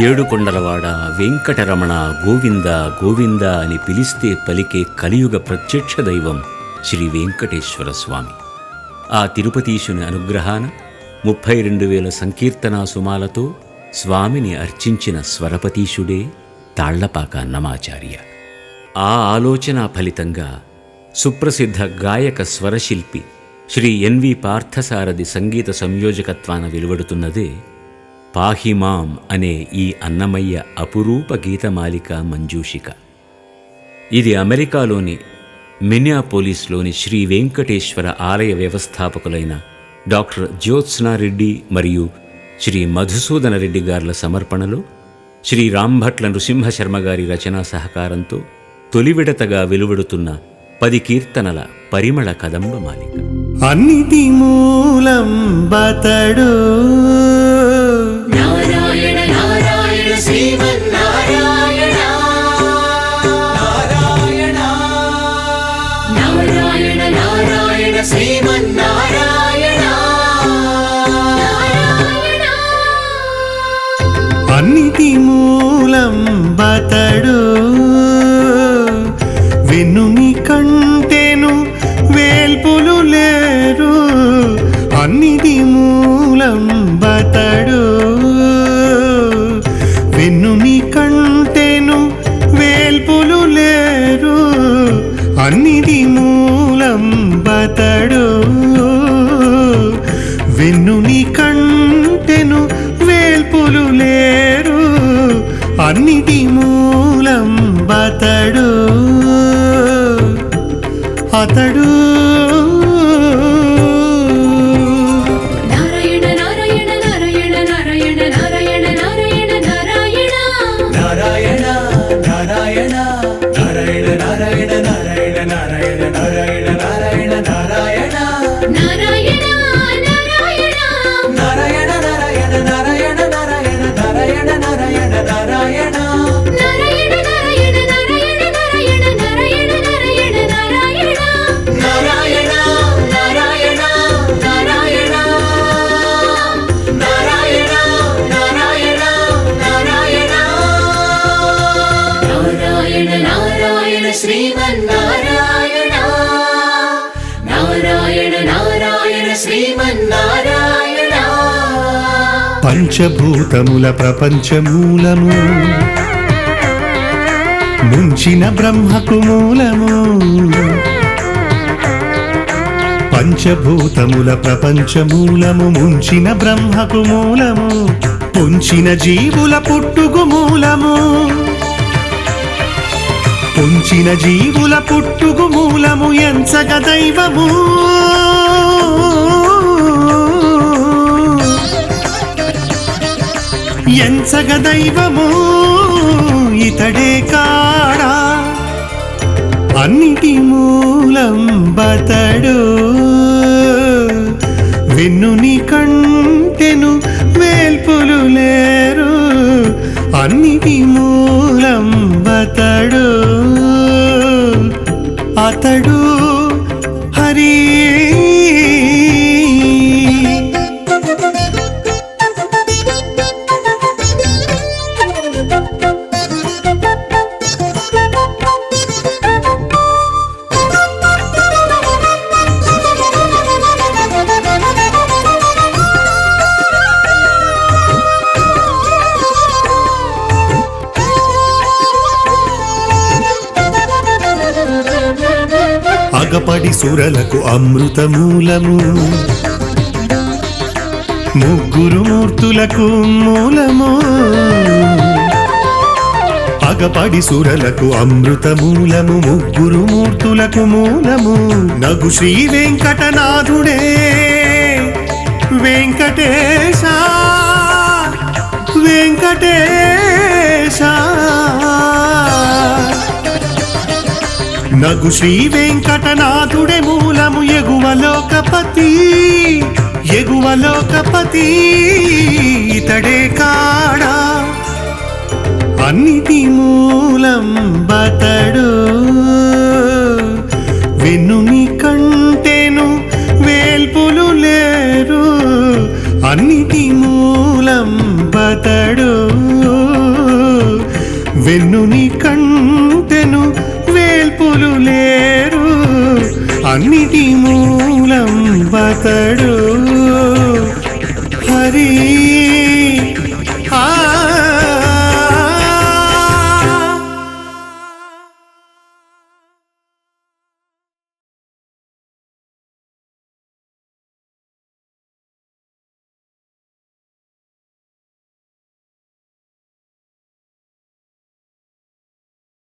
ఏడుకొండలవాడ వెంకటరమణ గోవింద గోవింద అని పిలిస్తే పలికే కలియుగ ప్రత్యక్ష దైవం శ్రీ వెంకటేశ్వర స్వామి. ఆ తిరుపతీశుని అనుగ్రహాన ముప్పై రెండు వేల సంకీర్తనా సుమాలతో స్వామిని అర్చించిన స్వరపతీశుడే తాళ్ళపాక అన్నమాచార్య ఆ ఆలోచన ఫలితంగా సుప్రసిద్ధ గాయక స్వరశిల్పి శ్రీ ఎన్వి పార్థసారథి సంగీత సంయోజకత్వాన వెలువడుతున్నదే పాహిమాం అనే ఈ అన్నమయ్య అపురూప గీతమాలిక మంజూషిక. ఇది అమెరికాలోని మిన్యాపోలీస్లోని శ్రీ వెంకటేశ్వర ఆలయ వ్యవస్థాపకులైన డాక్టర్ జ్యోత్స్నారెడ్డి మరియు శ్రీ మధుసూదన రెడ్డి గార్ల సమర్పణలో శ్రీ రాంభట్ల నృసింహశర్మ గారి రచనా సహకారంతో తొలి విడతగా వెలువడుతున్న పది కీర్తనల పరిమళ కదంబ మాలిక. అన్నిటి మూలం బతడు. శ్రీమన్నారాయణ. అన్నిటి మూలం బతడు. వెన్నుని కంటేను వేల్పులు లేరు. అన్నిటి మూలం బతడు. వెన్నుని కంటేను వేల్పులు లేరు. అన్నిటి మూలం బతడు వెన్నుని కంటెను వేల్పులు లేరు. అన్నిటి మూలం బతడు. అతడు. నారాయణ. శ్రీమన్నారాయణ. నారాయణ నారాయణ శ్రీమన్నారాయణ. పంచభూతముల ప్రపంచమూలము ముంచిన బ్రహ్మకు మూలము పంచభూతముల ప్రపంచమూలము ముంచిన బ్రహ్మకు మూలము పొంచిన జీవుల పుట్టుకు మూలము. పొంచిన జీవుల పుట్టుకు మూలము ఎంచగ దైవము. ఎంచగ దైవము ఇతడే కాడా. అన్నిటి మూలం బతడు. వెన్నుని కంటెను వేల్పులు లేరు. అన్నిటి మూ ಮಾತಡು అగపడి సురలకు అమృతమూలము. ముగ్గురు మూర్తులకు మూలము. అగపడి సురలకు అమృతమూలము. ముగ్గురు మూర్తులకు మూలము. నగు శ్రీ వెంకటనాథుడే వెంకటేశ వెంకటేశ. నగు శ్రీ వెంకటనాథుడే మూలము ఎగువలోకపతి ఎగువలోకపతి ఇతడే కాడా. అన్నిటి మూలం బతడు. వెన్నుని కంటేను వేల్పులు లేరు. అన్నిటి మూలం బతడు. వెన్నుని కంటే అన్నిటి మూలం బతడు.